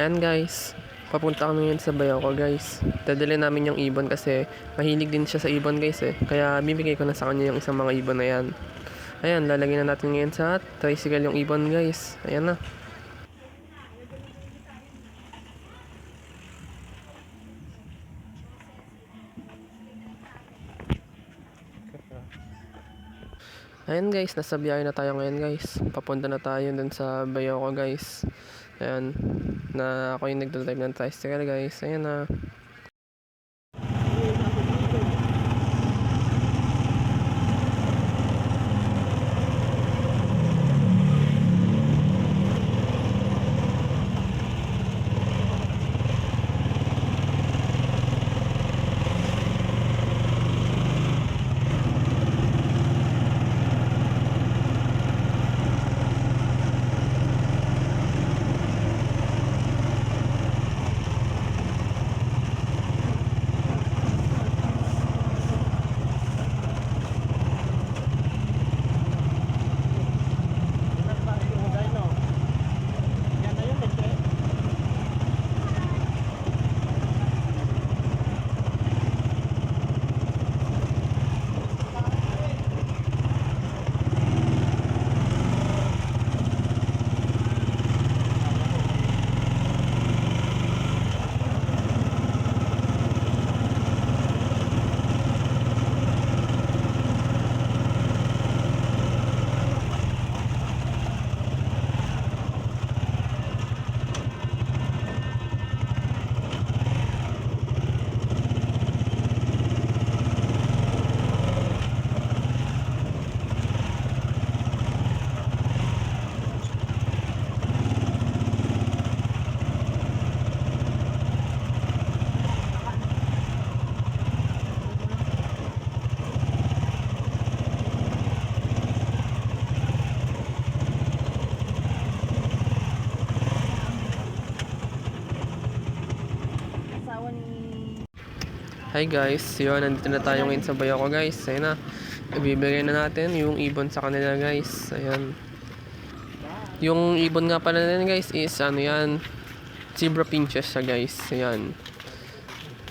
Ayan guys, papunta kami ngayon sa bayaw ko guys. Dadali namin yung ibon kasi mahilig din siya sa ibon guys eh. Kaya bibigay ko na sa kanya yung isang mga ibon na yan. Ayan, lalagyan na natin ngayon sa tricycle yung ibon guys. Ayan na. Ayan guys, nasa biyahe na tayo ngayon guys. Papunta na tayo dun sa bayaw ko guys. Ayan, na ako yung nagdadrive ng tricycle guys. Ayan na. Hi guys, yun, nandito na tayo ngayon sa bayaw ko guys. Ayan na. Ibibigay na natin yung ibon sa kanila guys. Ayan. Yung ibon nga pala nila guys is ano yan. Zebra pinches siya guys. Ayan.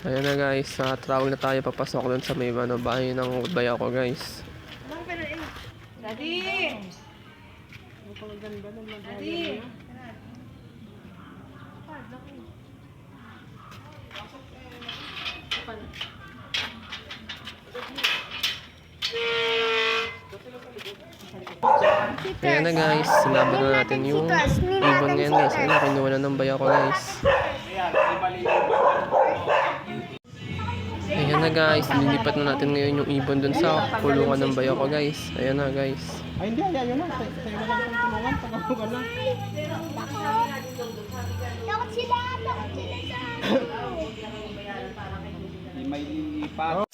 Ayan na guys. Uh, travel na tayo papasok dun sa may ano, bahay ng bayaw ko guys. Daddy! Daddy! Ayan na guys. Sinabi na natin yung ibon ngayon guys. Ayan na, kinuha na ng bayaw ko guys. Ayan na guys. Lilipat na natin ngayon yung ibon dun sa kulungan ng bayaw ko guys. Ayan na guys. Ay, hindi, ayaw na. Sa- Sa'yo na lang itong tulungan. Tagabugan lang. Takot sila, takot sila sa May may lilipat.